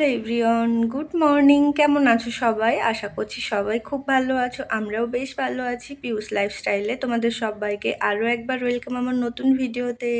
Hello everyone, good morning. কেমন আছো সবাই? আশা করছি সবাই খুব ভালো আছো, আমরাও বেশ ভালো আছি। পিউস লাইফস্টাইলে তোমাদের সবাইকে আরও একবার ওয়েলকাম আমার নতুন ভিডিওতে।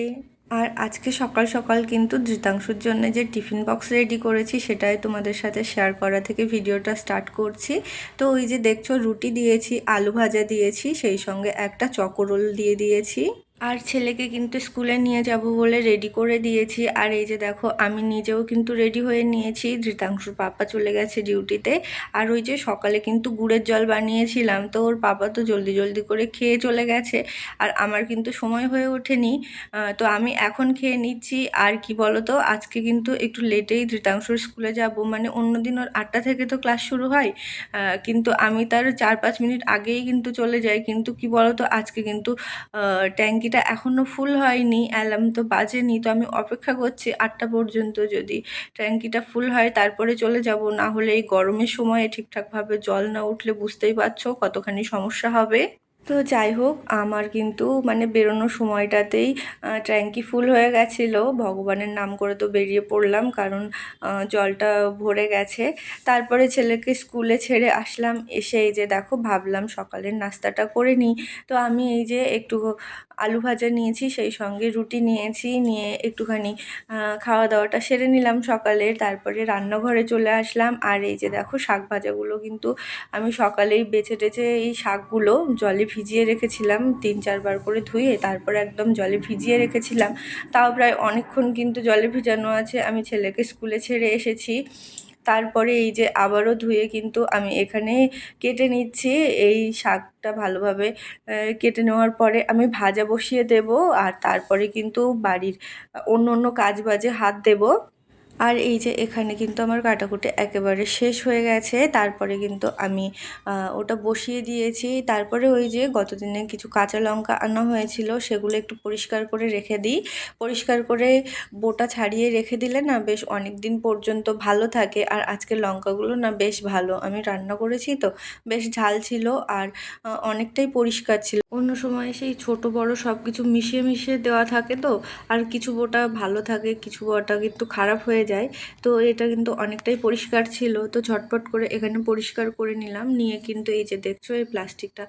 আর আজকে সকাল সকাল কিন্তু ধৃতাংশুর জন্য যে টিফিন বক্স রেডি করেছি, সেটাই তোমাদের সাথে শেয়ার করা থেকে ভিডিওটা স্টার্ট করছি। তো ওই যে দেখছ, রুটি দিয়েছি, আলু ভাজা দিয়েছি, সেই সঙ্গে একটা চকোরোল দিয়ে দিয়েছি। আর ছেলেকে কিন্তু স্কুলে নিয়ে যাব বলে রেডি করে দিয়েছি। আর এই যে দেখো, আমি নিজেও কিন্তু রেডি হয়ে নিয়েছি। ধৃতাংশুর পাপা চলে গেছে ডিউটিতে আর ওই যে সকালে কিন্তু গুড়ের জল বানিয়েছিলাম। তো ওর পাপা তো জলদি জলদি করে খেয়ে চলে গেছে। আর আমার কিন্তু সময় হয়ে ওঠেনি। তো আমি এখন খেয়ে নিচ্ছি। আর কি বলো তো আজকে কিন্তু একটু লেটেই ধৃতাংশুর স্কুলে যাব। মানে অন্যদিন ওর আটটা থেকে তো ক্লাস শুরু হয়। কিন্তু আমি তার চার পাঁচ মিনিট আগেই কিন্তু চলে যাই। কিন্তু কি বলো তো আজকে কিন্তু ট্যাঙ্কি ট্যাঙ্কিটা এখনও ফুল হয়নি অ্যালার্ম তো বাজেনি, তো আমি অপেক্ষা করছি আটটা পর্যন্ত যদি ট্যাঙ্কিটা ফুল হয় তারপরে চলে যাব, না হলে এই গরমের সময়ে ঠিকঠাকভাবে জল না উঠলে বুঝতেই পারছ কতখানি সমস্যা হবে। তো যাই হোক, আমার কিন্তু মানে বেরোনোর সময়টাতেই ট্যাঙ্কি ফুল হয়ে গেছিল, ভগবানের নাম করে তো বেরিয়ে পড়লাম কারণ জলটা ভরে গেছে। তারপরে ছেলেকে স্কুলে ছেড়ে আসলাম, এসে এই যে দেখো ভাবলাম সকালের নাস্তাটা করে নিই। তো আমি এই যে একটু আলু ভাজা নিয়েছি, সেই সঙ্গে রুটি নিয়েছি, নিয়ে একটুখানি খাওয়া দাওয়াটা সেরে নিলাম সকালের তারপরে রান্নাঘরে চলে আসলাম। আর এই যে দেখো শাক ভাজাগুলো কিন্তু আমি সকালেই বেছে টেছে এই শাকগুলো জলে ভিজিয়ে রেখেছিলাম, তিন চারবার করে ধুয়ে তারপরে একদম জলে ভিজিয়ে রেখেছিলাম। তাও প্রায় অনেকক্ষণ কিন্তু জলে ভিজানো আছে। আমি ছেলেকে স্কুলে ছেড়ে এসেছি। তারপরে এই যে আবারও ধুয়ে কিন্তু আমি এখানে কেটে নিচ্ছি। এই শাকটা ভালোভাবে কেটে নেওয়ার পরে আমি ভাজা বসিয়ে দেব আর তারপরে কিন্তু বাড়ির অন্য অন্য কাজ বাজে হাত দেব। আর এই যে এখানে কিন্তু আমার কাটাকুটি একেবারে শেষ হয়ে গেছে। তারপরে কিন্তু আমি ওটা বসিয়ে দিয়েছি। তারপরে ওই যে গতদিনে কিছু কাঁচা লঙ্কা আনা হয়েছিল, সেগুলো একটু পরিষ্কার করে রেখে দিই। পরিষ্কার করে বোটা ছাড়িয়ে রেখে দিলে না বেশ অনেক দিন পর্যন্ত ভালো থাকে। আর আজকের লঙ্কাগুলো না বেশ ভালো। আমি রান্না করেছি তো, বেশ ঝাল ছিল আর অনেকটাই পরিষ্কার ছিল। অন্য সময় সেই ছোট বড় সব কিছু মিশিয়ে মিশিয়ে দেওয়া থাকে তো, আর কিছু বোটা ভালো থাকে, কিছু বোটা কিন্তু খারাপ হয়ে যায়। তো এটা কিন্তু অনেকটাই পরিষ্কার ছিল। তো ঝটপট করে এখানে পরিষ্কার করে নিলাম। নিয়ে কিন্তু এই যে দেখছ, এই প্লাস্টিকটা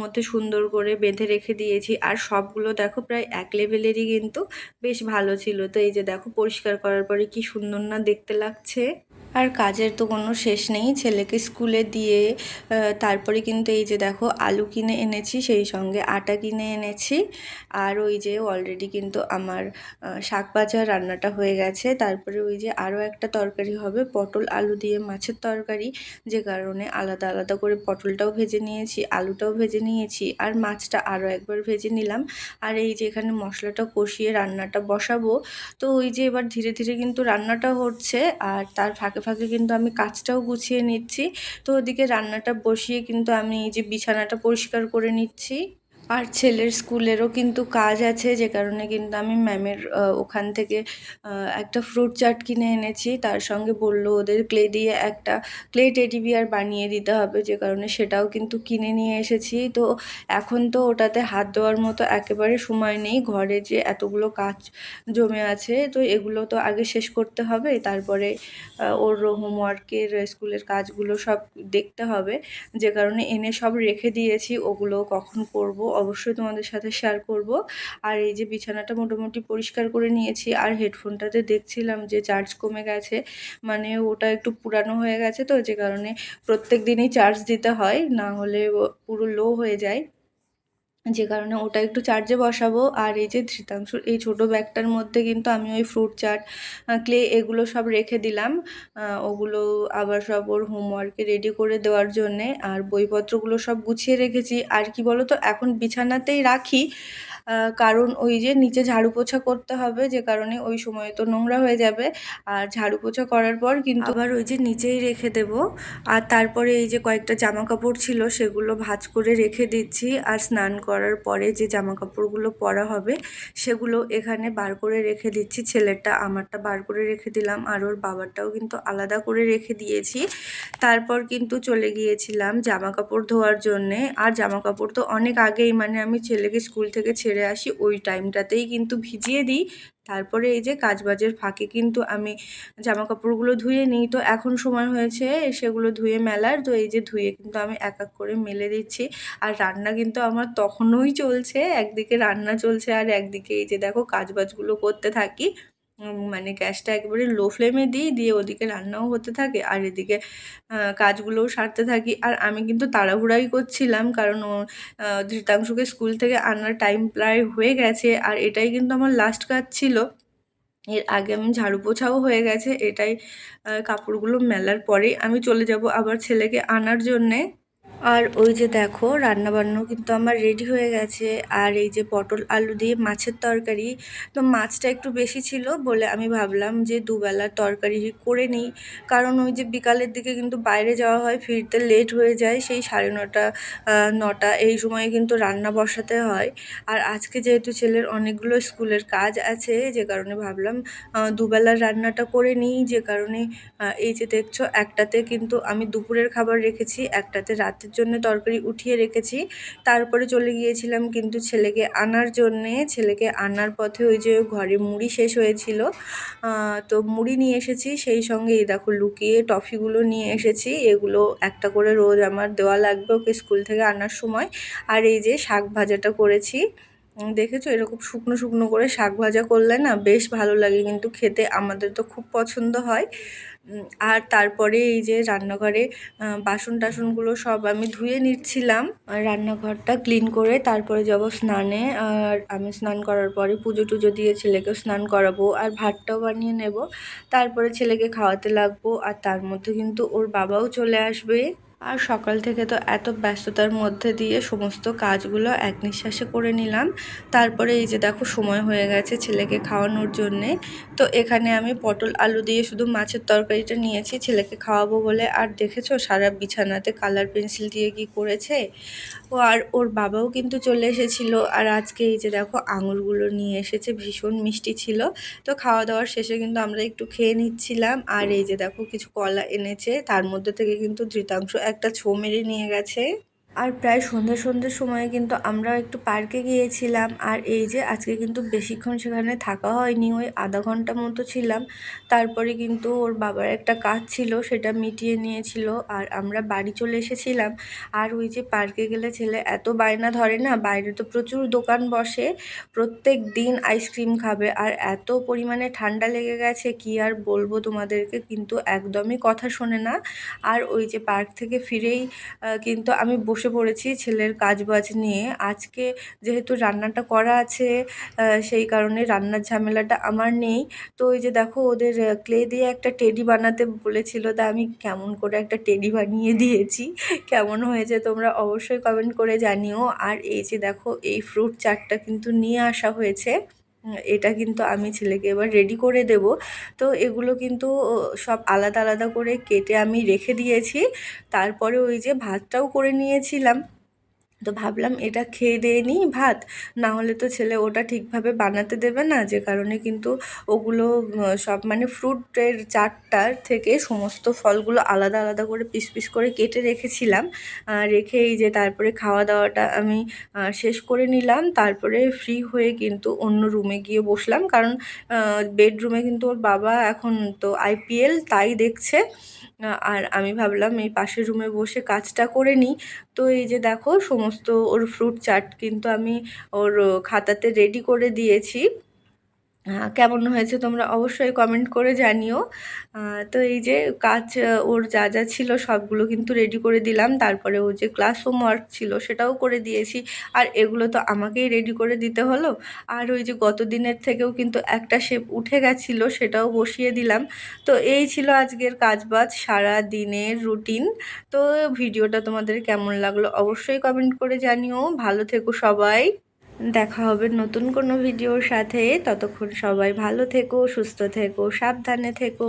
মধ্যে সুন্দর করে বেঁধে রেখে দিয়েছি। আর সবগুলো দেখো, প্রায় এক লেভেলেরই কিন্তু বেশ ভালো ছিল। তো এই যে দেখো, পরিষ্কার করার পরে কি সুন্দর না দেখতে লাগছে। আর কাজের তো কোনো শেষ নেই। ছেলেকে স্কুলে দিয়ে তারপরে কিন্তু এই যে দেখো আলু কিনে এনেছি, সেই সঙ্গে আটা কিনে এনেছি। আর ওই যে অলরেডি কিন্তু আমার শাক ভাজা রান্নাটা হয়ে গেছে। তারপরে ওই যে আরও একটা তরকারি হবে, পটল আলু দিয়ে মাছের তরকারি। যে কারণে আলাদা আলাদা করে পটলটাও ভেজে নিয়েছি, আলুটাও ভেজে নিয়েছি, আর মাছটা আরও একবার ভেজে নিলাম। আর এই যে এখানে মশলাটা কষিয়ে রান্নাটা বসাবো। তো ওই যে এবার ধীরে ধীরে কিন্তু রান্নাটা হচ্ছে, আর তার ফাঁকে ফাঁকে কিন্তু আমি কাজটাও গুছিয়ে নিচ্ছি। তো ওদিকে রান্নাটা বসিয়ে কিন্তু আমি এই যে বিছানাটা পরিষ্কার করে নিচ্ছি। আর ছেলের স্কুলেরও কিন্তু কাজ আছে, যে কারণে কিন্তু আমি ম্যামের ওখান থেকে একটা ফ্রুট চাট কিনে এনেছি। তার সঙ্গে বলল ওদের ক্লে দিয়ে একটা ক্লে টেডি বিয়ার বানিয়ে দিতে হবে, যে কারণে সেটাও কিন্তু কিনে নিয়ে এসেছি। তো এখন তো ওটাতে হাত দেওয়ার মতো একেবারে সময় নেই, ঘরে যে এতগুলো কাজ জমে আছে, তো এগুলো তো আগে শেষ করতে হবে। তারপরে ওর হোমওয়ার্কের স্কুলের কাজগুলো সব দেখতে হবে। যে কারণে এনে সব রেখে দিয়েছি, ওগুলো কখন করব অবশ্যই তোমাদের সাথে শেয়ার করব। আর এই যে বিছানাটা মোটামুটি পরিষ্কার করে নিয়েছি, আর হেডফোনটাতে দেখছিলাম যে চার্জ কমে গেছে মানে ওটা একটু পুরানো হয়ে গেছে তো, যে কারণে প্রত্যেক দিনই চার্জ দিতে হয়, না হলে পুরো লো হয়ে যায়। যে কারণে ওটা একটু চার্জে বসাবো। আর এই যে ধৃতাংশুর, এই ছোট ব্যাগটার মধ্যে কিন্তু আমি ওই ফ্রুট চাট ক্লে এগুলো সব রেখে দিলাম। ওগুলো আবার সব ওর হোমওয়ার্কে রেডি করে দেওয়ার জন্যে। আর বইপত্রগুলো সব গুছিয়ে রেখেছি। আর কি বলো তো এখন বিছানাতেই রাখি। কারণ ওই যে নিচে ঝাড়ু পোছা করতে হবে, যে কারণে ওই সময় তো নোংরা হয়ে যাবে। আর ঝাড়ু পোছা করার পর কিন্তু আবার ওই যে নিচেই রেখে দেব। আর তারপরে এই যে কয়েকটা জামা কাপড় ছিল, সেগুলো ভাজ করে রেখে দিচ্ছি। আর স্নান করার পরে যে জামা কাপড়গুলো পরা হবে, সেগুলো এখানে বার করে রেখে দিচ্ছি। ছেলেরটা আমারটা বার করে রেখে দিলাম। আর ওর বাবারটাও কিন্তু আলাদা করে রেখে দিয়েছি। তারপর কিন্তু চলে গিয়েছিলাম জামা কাপড় ধোয়ার জন্যে। আর জামা কাপড় তো অনেক আগেই মানে আমি ছেলেকে স্কুল থেকে ছেড়ে আসি, ওই টাইমটাতেই কিন্তু ভিজিয়ে দিই। তারপরে এই যে কাজবাজের ফাঁকে কিন্তু আমি জামা কাপড়গুলো ধুয়ে নিই। তো এখন সময় হয়েছে সেগুলো ধুয়ে মেলার। তো এই যে ধুয়ে কিন্তু আমি এক এক করে মেলে দিচ্ছি। আর রান্না কিন্তু আমার তখনই চলছে, একদিকে রান্না চলছে আর একদিকে এই যে দেখো কাজবাজগুলো করতে থাকি। মানে গ্যাসটা একেবারে লো ফ্লেমে দিই, দিয়ে ওদিকে রান্নাও হতে থাকে, আর এদিকে কাজগুলোও সারতে থাকি। আর আমি কিন্তু তাড়াহুড়াই করছিলাম, কারণ ও ধৃতাংশুকে স্কুল থেকে আনার টাইম প্রায় হয়ে গেছে, আর এটাই কিন্তু আমার লাস্ট কাজ ছিল। এর আগে আমি ঝাড়ু পোছাও হয়ে গেছে, এটাই কাপড়গুলো মেলার পরেই আমি চলে যাব আবার ছেলেকে আনার জন্যে। আর ওই যে দেখো রান্না বান্নাও কিন্তু আমার রেডি হয়ে গেছে। আর এই যে পটল আলু দিয়ে মাছের তরকারি, তো মাছটা একটু বেশি ছিল বলে আমি ভাবলাম যে দুবেলার তরকারি করে নিই। কারণ ওই যে বিকালের দিকে কিন্তু বাইরে যাওয়া হয়, ফিরতে লেট হয়ে যায়, সেই সাড়ে নটা নটা এই সময়ে কিন্তু রান্না বসাতে হয়। আর আজকে যেহেতু ছেলের অনেকগুলো স্কুলের কাজ আছে, যে কারণে ভাবলাম দুবেলার রান্নাটা করে নিই। যে কারণে এই যে দেখছ, একটাতে কিন্তু আমি দুপুরের খাবার রেখেছি, একটাতে রাতের জন্য তরকারি উঠিয়ে রেখেছি। তারপরে চলে গিয়েছিলাম কিন্তু ছেলেকে আনার জন্যে। ছেলেকে আনার পথে ওই যে ঘরে মুড়ি শেষ হয়েছিল তো মুড়ি নিয়ে এসেছি। সেই সঙ্গে এই দেখো লুকিয়ে টফিগুলো নিয়ে এসেছি। এগুলো একটা করে রোজ আমার দেওয়া লাগবে ওকে স্কুল থেকে আনার সময়। আর এই যে শাক ভাজাটা করেছি। দেখেছ? এরকম শুকনো শুকনো করে শাক ভাজা করলে না বেশ ভালো লাগে। কিন্তু খেতে আমাদের তো খুব পছন্দ হয়। আর তারপরে এই যে রান্নাঘরে বাসন টাসনগুলো সব আমি ধুয়ে নিচ্ছিলাম। রান্নাঘরটা ক্লিন করে তারপরে যাব স্নানে। আর আমি স্নান করার পরে পুজো টুজো দিয়ে ছেলেকেও স্নান করাবো আর ভাতটাও বানিয়ে নেব। তারপরে ছেলেকে খাওয়াতে লাগবো। আর তার মধ্যে কিন্তু ওর বাবাও চলে আসবে। আর সকাল থেকে তো এত ব্যস্ততার মধ্যে দিয়ে সমস্ত কাজগুলো এক নিঃশ্বাসে করে নিলাম। তারপরে এই যে দেখো সময় হয়ে গেছে ছেলেকে খাওয়ানোর জন্যে। তো এখানে আমি পটল আলু দিয়ে শুধু মাছের তরকারিটা নিয়েছি। ছেলেকে খাওয়াবো বলে। আর দেখেছ সারা বিছানাতে কালার পেন্সিল দিয়ে কি করেছে? ও আর ওর বাবাও কিন্তু চলে এসেছিল। আর আজকে এই যে দেখো আঙুরগুলো নিয়ে এসেছে, ভীষণ মিষ্টি ছিল। তো খাওয়া দাওয়ার শেষে কিন্তু আমরা একটু খেয়ে নিচ্ছিলাম। আর এই যে দেখো কিছু কলা এনেছে, তার মধ্যে থেকে কিন্তু ধৃতাংশ একটা ছো মেরে নিয়ে গেছে। আর প্রায় সন্ধ্যে সন্ধ্যের সময় কিন্তু আমরা একটু পার্কে গিয়েছিলাম। আর এই যে আজকে কিন্তু বেশিক্ষণ সেখানে থাকা হয়নি, ওই আধা ঘণ্টা মতো ছিলাম। তারপরে কিন্তু ওর বাবার একটা কাজ ছিল, সেটা মিটিয়ে নিয়েছিল আর আমরা বাড়ি চলে এসেছিলাম। আর ওই যে পার্কে গেলে ছেলে এত বায়না ধরে না, বাইরে তো প্রচুর দোকান বসে, প্রত্যেক দিন আইসক্রিম খাবে। আর এত পরিমাণে ঠান্ডা লেগে গেছে, কি আর বলব তোমাদেরকে, কিন্তু একদমই কথা শোনে না। আর ওই যে পার্ক থেকে ফিরেই কিন্তু আমি বসে পড়েছি ছেলের কাজ বাজ নিয়ে। আজকে যেহেতু রান্নাটা করা আছে সেই কারণে রান্নার ঝামেলাটা আমার নেই। তো ওই যে দেখো, ওদের ক্লে দিয়ে একটা টেডি বানাতে বলেছিল, তা আমি কেমন করে একটা টেডি বানিয়ে দিয়েছি, কেমন হয়েছে তোমরা অবশ্যই কমেন্ট করে জানিও। আর এই যে দেখো, এই ফ্রুট চাটটা কিন্তু নিয়ে আসা হয়েছে। এটা কিন্তু আমি ছেলেকে এবার রেডি করে দেব। তো এগুলো কিন্তু সব আলাদা আলাদা করে কেটে আমি রেখে দিয়েছি। তারপরে ওই যে ভাতটাও করে নিয়েছিলাম। তো ভাবলাম এটা খেয়ে দিয়ে নিই ভাত। না হলে তো ছেলে ওটা ঠিকভাবে বানাতে দেবে না, যে কারণে কিন্তু ওগুলো সব মানে ফ্রুটের চারটার থেকে সমস্ত ফলগুলো আলাদা আলাদা করে পিস পিস করে কেটে রেখেছিলাম। রেখে এই যে তারপরে খাওয়া দাওয়াটা আমি শেষ করে নিলাম। তারপরে ফ্রি হয়ে কিন্তু অন্য রুমে গিয়ে বসলাম। কারণ বেডরুমে কিন্তু ওর বাবা এখন তো আইপিএল তাই দেখছে। আর আমি ভাবলাম এই পাশের রুমে বসে কাজটা করে নিই। তো এই যে দেখো, সমস্ত ওর ফ্রুট চাট কিন্তু আমি ওর খাতাতে রেডি করে দিয়েছি। কেমন হয়েছে তোমরা অবশ্যই কমেন্ট করে জানিও। তো এই যে কাজ ওর যা যা ছিল সবগুলো কিন্তু রেডি করে দিলাম। তারপরে ওর যে ক্লাস হোমওয়ার্ক ছিল সেটাও করে দিয়েছি। আর এগুলো তো আমাকেই রেডি করে দিতে হলো। আর ওই যে গত দিনের থেকেও কিন্তু একটা শেপ উঠে গেছিল সেটাও বসিয়ে দিলাম। তো এই ছিল আজকের কাজবাজ, সারা দিনের রুটিন তো ভিডিওটা তোমাদের কেমন লাগল অবশ্যই কমেন্ট করে জানিও। ভালো থেকো সবাই। দেখা হবে নতুন কোনো ভিডিওর সাথে। ততক্ষণ সবাই ভালো থেকো সুস্থ থেকো সাবধানে থেকো।